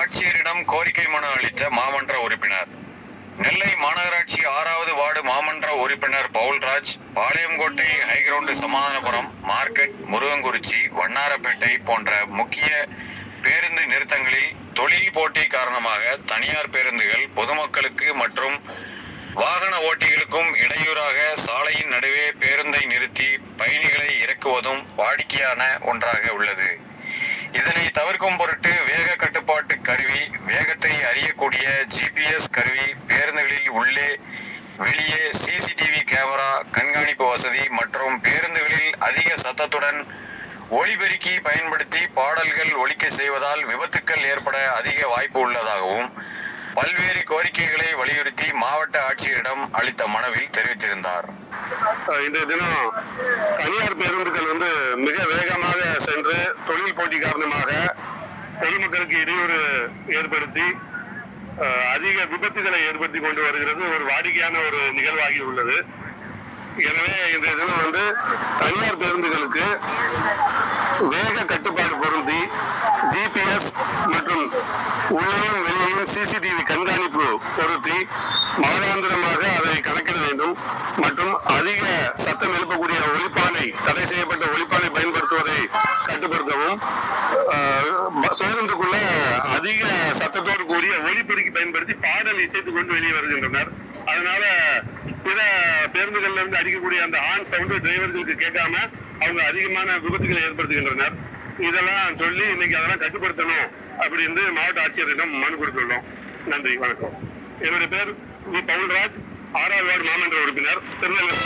ஆட்சியரிடம் கோரிக்கை மனு அளித்த மாமன்ற உறுப்பினர். நெல்லை மாநகராட்சி ஆறாவது வார்டு மாமன்ற உறுப்பினர் Paulraj Palayamkottai high ground Samathanapuram market Murugankurichi Vannarapettai போன்ற முக்கிய பேருந்து நிறுத்தங்களில் தொழில் போட்டி காரணமாக தனியார் பேருந்துகள் பொதுமக்களுக்கு மற்றும் வாகன ஓட்டிகளுக்கும் இடையூறாக சாலையின் நடுவே பேருந்தை நிறுத்தி பயணிகளை இறக்குவதும் வாடிக்கையான ஒன்றாக உள்ளது. இதனை தவிர்க்கும் பொருட்டு வேக கட்டுப்பாட்டு கருவி வேகத்தை அறியக்கூடிய ஜிபிஎஸ் கருவி பேருந்துகளில் உள்ளே வெளியே சிசிடிவி கேமரா கண்காணிப்பு வசதி மற்றும் பேருந்துகளில் அதிக சத்தத்துடன் ஒலிபெருக்கி பயன்படுத்தி பாடல்கள் ஒழிக்க செய்வதால் விபத்துக்கள் ஏற்பட அதிக வாய்ப்பு உள்ளதாகவும் பல்வேறு கோரிக்கைகளை வலியுறுத்தி மாவட்ட ஆட்சியரிடம் அளித்த மனுவில் தெரிவித்திருந்தார். இன்றைய தினம் தனியார் பேருந்துகள் வந்து மிக வேகமாக தொழில் காரணமாக பொதுமக்களுக்கு இடையூறு ஏற்படுத்தி அதிக விபத்துகளை ஏற்படுத்தி கொண்டு வருகிறது. ஒரு வாடிக்கையான ஒரு நிகழ்வாகி உள்ளது. எனவே இன்றைய தினம் வந்து தனியார் பேருந்துகளுக்கு வேக கட்டுப்பாடு பொருந்தி ஜிபிஎஸ் மற்றும் உள்ளேயும் வெளியேயும் சிசிடிவி கண்காணிப்பு பொருத்தி மாதாந்திரமாக அதை கணக்கிட வேண்டும். மற்றும் அதிக சத்தம் எழுப்பக்கூடிய ஒளிப்பானை தடை செய்யப்பட்ட ஒளிப்பானை பேருந்துக்குள்ள அதிக சத்தத்தோடு கூடிய ஒலிபெருக்கி பயன்படுத்தி பாடல் இசைத்து கொண்டு வெளியே வருகின்றனர். அதனால பிற பேருந்துகள்ல இருந்து அடிக்கக்கூடிய அந்த ஆண் சவுண்டு டிரைவர்களுக்கு கேட்காம அவங்க அதிகமான விபத்துகளை ஏற்படுத்துகின்றனர். இதெல்லாம் சொல்லி இன்னைக்கு அதெல்லாம் கட்டுப்படுத்தணும் அப்படின்னு மாவட்ட ஆட்சியரிடம் மனு கொடுத்துள்ளோம். நன்றி வணக்கம். என்னுடைய பேர் வி. பவுல்ராஜ் ஆறாவது வார்டு மாமன்ற உறுப்பினர் திருநெல்வேலி.